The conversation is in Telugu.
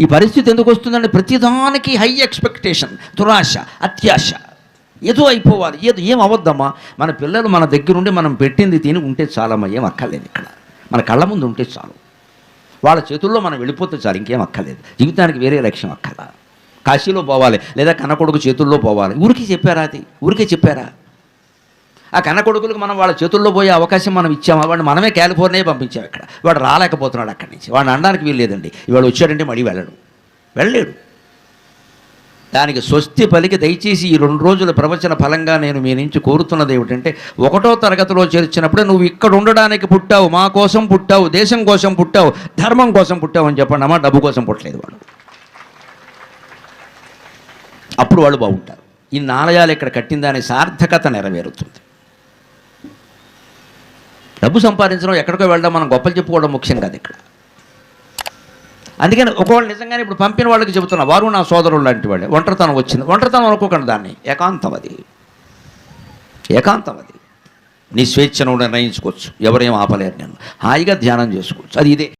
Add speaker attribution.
Speaker 1: ఈ పరిస్థితి ఎందుకు వస్తుందంటే ప్రతిదానికి హై ఎక్స్పెక్టేషన్ దురాశ అత్యాశ. ఏదో అయిపోవాలి ఏదో ఏం అవద్దమ్మా. మన పిల్లలు మన దగ్గరుండి మనం పెట్టింది తిని ఉంటే చాలమ్మా ఏం అక్కర్లేదు ఇక్కడ. మన కళ్ళ ముందు ఉంటే చాలు. వాళ్ళ చేతుల్లో మనం వెళ్ళిపోతే చాలు ఇంకేం అక్కర్లేదు. జీవితానికి వేరే లక్ష్యం అక్కర్లా. కాశీలో పోవాలి లేదా కన్నకొడుకు చేతుల్లో పోవాలి. ఊరికే చెప్పారా అది? ఊరికే చెప్పారా? ఆ కన్నకొడుకులకు మనం వాళ్ళ చేతుల్లో పోయే అవకాశం మనం ఇచ్చామా వాడిని మనమే కాలిఫోర్నియా పంపించాం ఇక్కడ వాడు రాలేకపోతున్నాడు అక్కడి నుంచి. వాడిని అనడానికి వీలు లేదండి. ఇవాడు వచ్చాడంటే మళ్ళీ వెళ్ళడు. వెళ్ళలేడు. దానికి స్వస్తి పలికి దయచేసి ఈ రెండు రోజుల ప్రవచన ఫలంగా నేను మీ నుంచి కోరుతున్నది ఏమిటంటే ఒకటో తరగతిలో చేర్చినప్పుడే నువ్వు ఇక్కడ ఉండడానికి పుట్టావు మా కోసం పుట్టావు దేశం కోసం పుట్టావు ధర్మం కోసం పుట్టావు అని చెప్పండి. అమ్మా డబ్బు కోసం పుట్టలేదు వాడు. అప్పుడు వాళ్ళు బాగుంటారు. ఈ నాలయాలు ఇక్కడ కట్టిన దాని సార్థకత నెరవేరుతుంది. డబ్బు సంపాదించడం ఎక్కడికో వెళ్ళడం మనం గొప్పలు చెప్పుకోవడం ముఖ్యం కాదు ఇక్కడ. అందుకని ఒకవేళ నిజంగానే ఇప్పుడు పంపిన వాళ్ళకి చెబుతున్నా వారు నా సోదరులు లాంటి వాళ్ళే ఒంటరితనం వచ్చింది. ఒంటరితనం అనుకోకండి దాన్ని ఏకాంతం అది. ఏకాంతం అది. నీ స్వేచ్ఛను నిర్ణయించుకోవచ్చు. ఎవరేం ఆపలేరు నేను హాయిగా ధ్యానం చేసుకోవచ్చు. అది ఇదే.